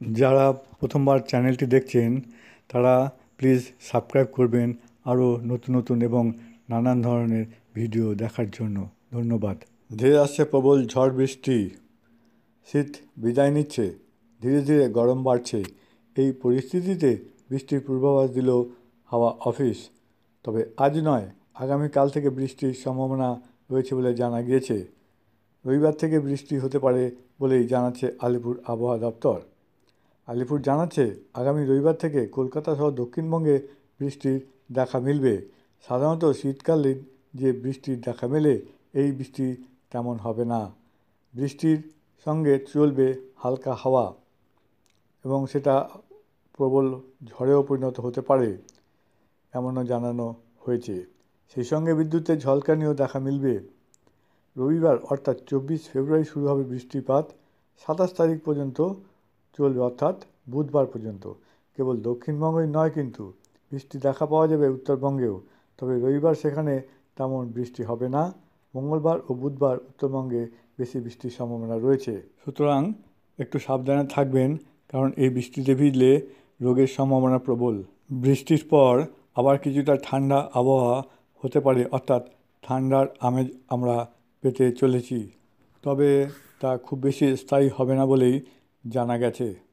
যারা প্রথমবার চ্যানেলটি দেখছেন, তারা প্লিজ সাবস্ক্রাইব করবেন আরও নতুন নতুন এবং নানান ধরনের ভিডিও দেখার জন্য। ধন্যবাদ। ধীরে আসছে প্রবল ঝড় বৃষ্টি। শীত বিদায় নিচ্ছে। ধীরে ধীরে গরম বাড়ছে। এই পরিস্থিতিতে বৃষ্টির পূর্বাভাস দিল হাওয়া অফিস। তবে আজ নয়, আগামীকাল থেকে বৃষ্টির সম্ভাবনা রয়েছে বলে জানা গিয়েছে। রবিবার থেকে বৃষ্টি হতে পারে বলেই জানাচ্ছে আলিপুর আবহাওয়া দপ্তর। আলিপুর জানাচ্ছে, আগামী রবিবার থেকে কলকাতা সহ দক্ষিণবঙ্গে বৃষ্টির দেখা মিলবে। সাধারণত শীতকালীন যে বৃষ্টির দেখা মেলে, এই বৃষ্টি তেমন হবে না। বৃষ্টির সঙ্গে চলবে হালকা হাওয়া এবং সেটা প্রবল ঝড়েও পরিণত হতে পারে, এমনও জানানো হয়েছে। সেই সঙ্গে বিদ্যুতের ঝলকানিও দেখা মিলবে। রবিবার অর্থাৎ চব্বিশ ফেব্রুয়ারি শুরু হবে বৃষ্টিপাত। সাতাশ তারিখ পর্যন্ত চলবে, অর্থাৎ বুধবার পর্যন্ত। কেবল দক্ষিণবঙ্গই নয় কিন্তু, বৃষ্টি দেখা পাওয়া যাবে উত্তরবঙ্গেও। তবে রবিবার সেখানে তেমন বৃষ্টি হবে না। মঙ্গলবার ও বুধবার উত্তরবঙ্গে বেশি বৃষ্টির সম্ভাবনা রয়েছে। সুতরাং একটু সাবধানে থাকবেন, কারণ এই বৃষ্টিতে ভিজলে রোগের সম্ভাবনা প্রবল। বৃষ্টির পর আবার কিছুটা ঠান্ডা আবহাওয়া হতে পারে, অর্থাৎ ঠান্ডার আমেজ আমরা পেতে চলেছি। তবে তা খুব বেশি স্থায়ী হবে না বলেই জানা গেছে।